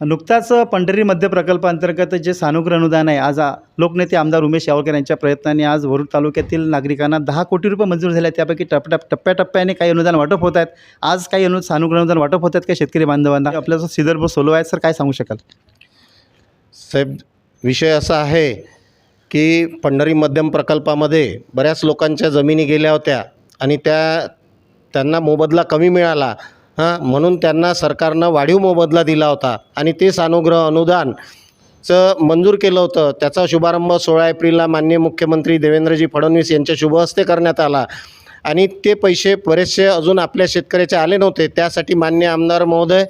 नुकताच पंढरी मध्य प्रकल्पांतर्गत जे सानुग्रह अनुदान आहे आज लोकनेते आमदार उमेश यावलकर यांच्या प्रयत्नाने आज वरुड तालुक्यातील नागरिकांना दहा कोटी रुपये मंजूर झाले त्यापैकी टप्प्या टप्प्याटप्प्याने काही अनुदान वाटप होत आहेत. आज काही अनु सानुग्रह अनुदान वाटप होत आहेत का शेतकरी बांधवांना? आपल्याला सिदर्भ सोलो आहेत सर काय सांगू शकाल? साहेब विषय असा आहे की पंढरी मध्यम प्रकल्पामध्ये बऱ्याच लोकांच्या जमिनी गेल्या होत्या आणि त्या त्यांना मोबदला कमी मिळाला. हां म्हणून त्यांना सरकारनं वाढीव मोबदला दिला होता. आणि ते सानुग्रह अनुदानचं मंजूर केलं होतं. त्याचा शुभारंभ सोळा एप्रिलला माननीय मुख्यमंत्री देवेंद्रजी फडणवीस यांच्या शुभहस्ते करण्यात आला. आणि ते पैसे बरेचसे अजून आपल्या शेतकऱ्याचे आले नव्हते. त्यासाठी मान्य आमदार महोदय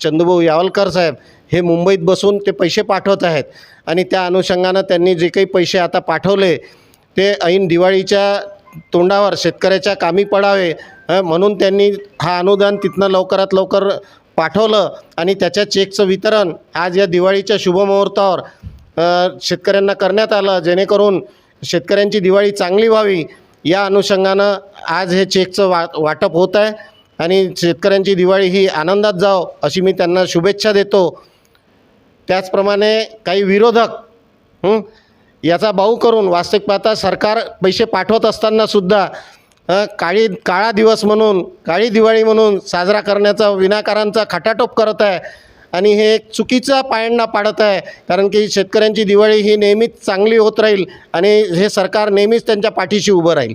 चंदूभाऊ यावलकर साहेब हे मुंबईत बसून ते पैसे पाठवत आहेत. आणि त्या अनुषंगानं त्यांनी जे काही पैसे आता पाठवले ते ऐन दिवाळीच्या तोंडावर शेतकऱ्याच्या कामी पडावे म्हणून त्यांनी हा अनुदान तिथनं लवकरात लवकर पाठवलं आणि त्याच्या चेकचं वितरण आज या दिवाळीच्या शुभमुहूर्तावर शेतकऱ्यांना करण्यात आलं. जेणेकरून शेतकऱ्यांची दिवाळी चांगली व्हावी या अनुषंगानं आज हे चेकचं वा वाटप होत आहे आणि शेतकऱ्यांची दिवाळी ही आनंदात जाव अशी मी त्यांना शुभेच्छा देतो. त्याचप्रमाणे काही विरोधक याचा बाऊ करून वास्तविक पाहता सरकार पैसे पाठवत असतानासुद्धा काळी काळा दिवस म्हणून काळी दिवाळी म्हणून साजरा करण्याचा विनाकारांचा खटाटोप करत आहे. आणि हे एक चुकीचा पायंडा पाडत आहे. कारण की शेतकऱ्यांची दिवाळी ही नेहमीच चांगली होत राहील आणि हे सरकार नेहमीच त्यांच्या पाठीशी उभं राहील.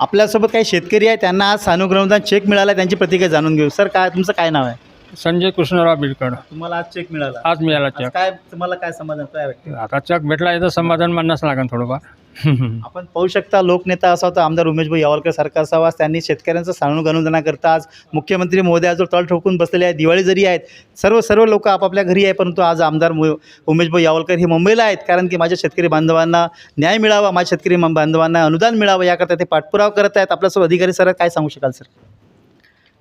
आपल्यासोबत काही शेतकरी आहे त्यांना आज सानुग्रमदान चेक मिळाला त्यांची प्रतिक्रिया जाणून घेऊ. सर काय तुमचं काय नाव आहे? संजय कृष्णराव बिडकड. तुम्हाला आज चेक मिळाला. आज मिळाला आज चेक काय तुम्हाला काय समाधान काय वाटतं? आता चेक भेटला याचं समाधान मानणंच लागेल थोडंफार. आपण पाहू शकता लोकनेता असा होता आमदार उमेशभाई यावलकर सारखा असावा त्यांनी शेतकऱ्यांचं सानुग अनुदानाकरता आज मुख्यमंत्री महोदयाजवळ तळ ठोकून बसलेले आहेत. दिवाळी जरी आहेत सर्व सर्व लोक आपापल्या घरी आहे परंतु आज आमदार मु उमेशभाई यावलकर हे मुंबईला आहेत. कारण की माझ्या शेतकरी बांधवांना न्याय मिळावा माझ्या शेतकरी बांधवांना अनुदान मिळावं याकरता ते पाठपुरावा करत आहेत. आपल्यासोबत अधिकारी सर काय सांगू शकाल सर?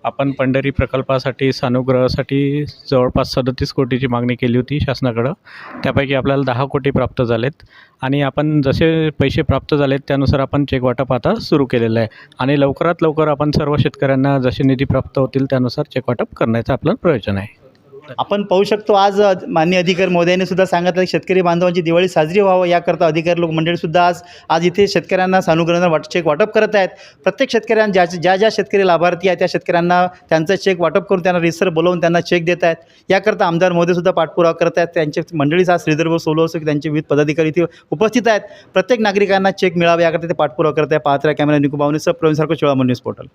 आपण पंढरी प्रकल्पासाठी सानुग्रहासाठी जवळपास सदतीस कोटीची मागणी केली होती शासनाकडं. त्यापैकी आपल्याला दहा कोटी प्राप्त झालेत. आणि आपण जसे पैसे प्राप्त झालेत त्यानुसार आपण चेक वाटप आता सुरू केलेलं आहे. आणि लवकरात लवकर आपण सर्व शेतकऱ्यांना जसे निधी प्राप्त होतील त्यानुसार चेक वाटप करण्याचं आपलं प्रयोजन आहे. आपण पाहू शकतो आज मान्य माननीय अधिकारी मोदयांनी सुद्धा सांगितलं की शेतकरी बांधवांची दिवाळी साजरी व्हावं याकरता अधिकारी लोक मंडळीसुद्धा आज आज इथे शेतकऱ्यांना सानुग्रहांना वाट चेक वाटप करत आहेत. प्रत्येक शेतकऱ्यांना ज्या ज्या ज्या शेतकरी लाभार्थी आहेत त्या शेतकऱ्यांना त्यांचं चेक वाटप करून त्यांना रिसर बोलवून त्यांना चेक देत आहेत. याकरता आमदार मोदीसुद्धा पाठपुरावा करत आहेत. त्यांचे मंडळीच आज श्रीधर्भ सोलो असो की त्यांचे विविध पदाधिकारी इथे उपस्थित आहेत. प्रत्येक नागरिकांना चेक मिळावा याकरता ते पाठपुरावा करत आहे पाहत्रा कॅमेरा निकुबावने सब प्रवीण सारखं चोळा न्यूज पोर्टल.